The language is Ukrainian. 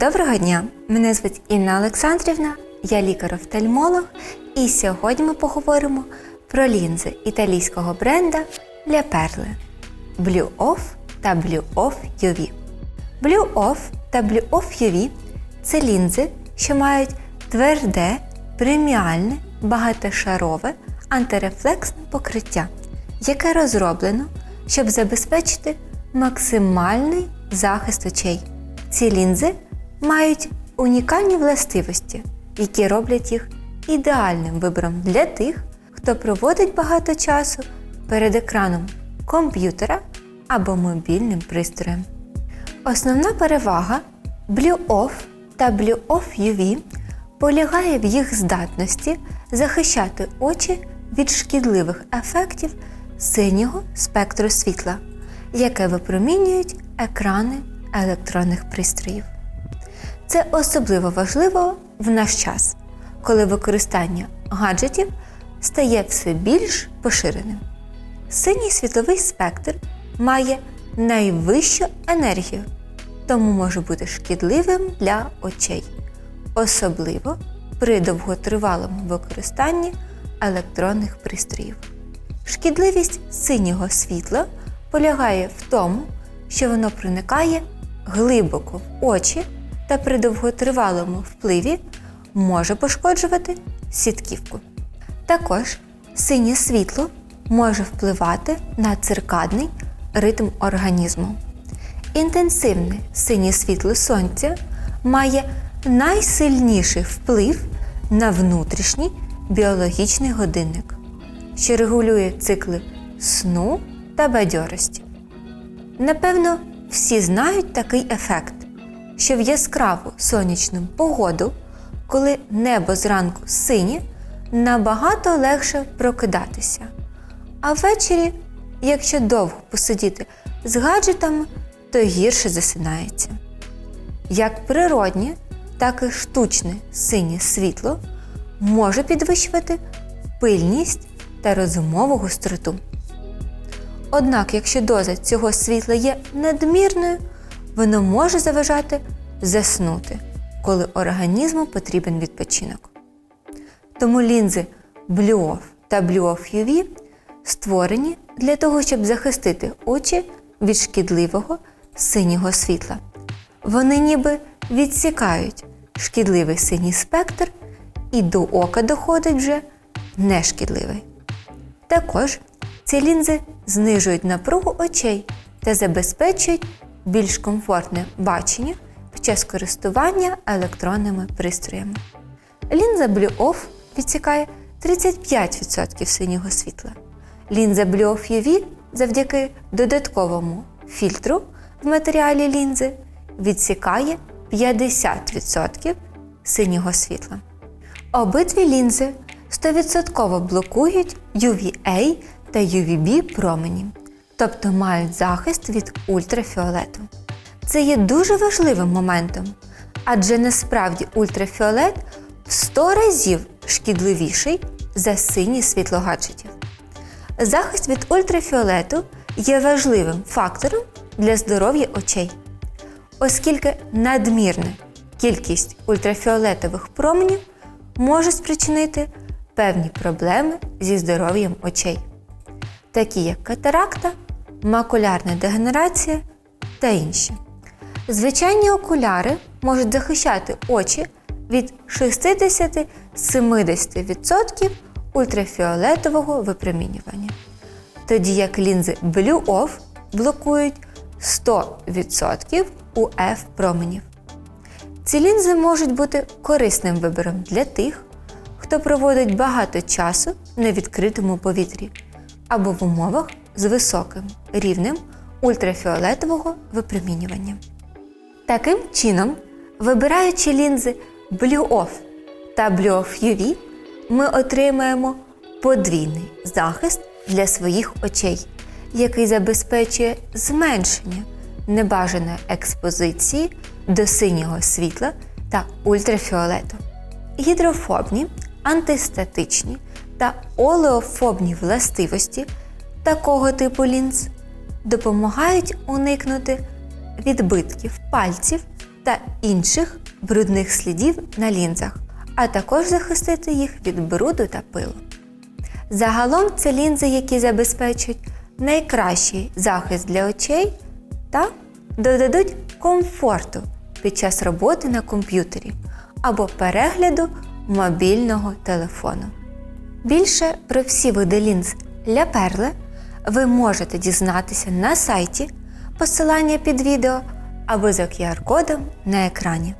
Доброго дня! Мене звуть Інна Олександрівна, я лікар-офтальмолог, і сьогодні ми поговоримо про лінзи італійського бренда для перли Blue Off та Blue Off UV. Blue Off та Blue Off UV – це лінзи, що мають тверде, преміальне, багатошарове антирефлексне покриття, яке розроблено, щоб забезпечити максимальний захист очей. Ці лінзи мають унікальні властивості, які роблять їх ідеальним вибором для тих, хто проводить багато часу перед екраном комп'ютера або мобільним пристроєм. Основна перевага Blue Off та Blue Off UV полягає в їх здатності захищати очі від шкідливих ефектів синього спектру світла, яке випромінюють екрани електронних пристроїв. Це особливо важливо в наш час, коли використання гаджетів стає все більш поширеним. Синій світловий спектр має найвищу енергію, тому може бути шкідливим для очей, особливо при довготривалому використанні електронних пристроїв. Шкідливість синього світла полягає в тому, що воно проникає глибоко в очі та при довготривалому впливі може пошкоджувати сітківку. Також синє світло може впливати на циркадний ритм організму. Інтенсивне синє світло сонця має найсильніший вплив на внутрішній біологічний годинник, що регулює цикли сну та бадьорості. Напевно, всі знають такий ефект, що в яскраву сонячну погоду, коли небо зранку синє, набагато легше прокидатися. А ввечері, якщо довго посидіти з гаджетами, то гірше засинається. Як природнє, так і штучне синє світло може підвищувати пильність та розумову гостроту. Однак, якщо доза цього світла є надмірною, воно може заважати заснути, коли організму потрібен відпочинок. Тому лінзи BlueOff та BlueOff UV створені для того, щоб захистити очі від шкідливого синього світла. Вони ніби відсікають шкідливий синій спектр і до ока доходить вже нешкідливий. Також ці лінзи знижують напругу очей та забезпечують більш комфортне бачення під час користування електронними пристроями. Лінза Blue Off відсікає 35% синього світла. Лінза Blue Off UV завдяки додатковому фільтру в матеріалі лінзи відсікає 50% синього світла. Обидві лінзи 100% блокують UVA та UVB промені, тобто мають захист від ультрафіолету. Це є дуже важливим моментом, адже насправді ультрафіолет в 100 разів шкідливіший за синє світло гаджетів. Захист від ультрафіолету є важливим фактором для здоров'я очей, оскільки надмірна кількість ультрафіолетових променів може спричинити певні проблеми зі здоров'ям очей, такі як катаракта, макулярна дегенерація та інші. Звичайні окуляри можуть захищати очі від 60-70% ультрафіолетового випромінювання, тоді як лінзи Blue Off блокують 100% UF променів. Ці лінзи можуть бути корисним вибором для тих, хто проводить багато часу на відкритому повітрі або в умовах з високим рівнем ультрафіолетового випромінювання. Таким чином, вибираючи лінзи Blue та Blue UV, ми отримаємо подвійний захист для своїх очей, який забезпечує зменшення небажаної експозиції до синього світла та ультрафіолету. Гідрофобні, антистатичні та олеофобні властивості такого типу лінз допомагають уникнути відбитків пальців та інших брудних слідів на лінзах, а також захистити їх від бруду та пилу. Загалом це лінзи, які забезпечують найкращий захист для очей та додадуть комфорту під час роботи на комп'ютері або перегляду мобільного телефону. Більше про всі види лінз для перли ви можете дізнатися на сайті, посилання під відео або за QR-кодом на екрані.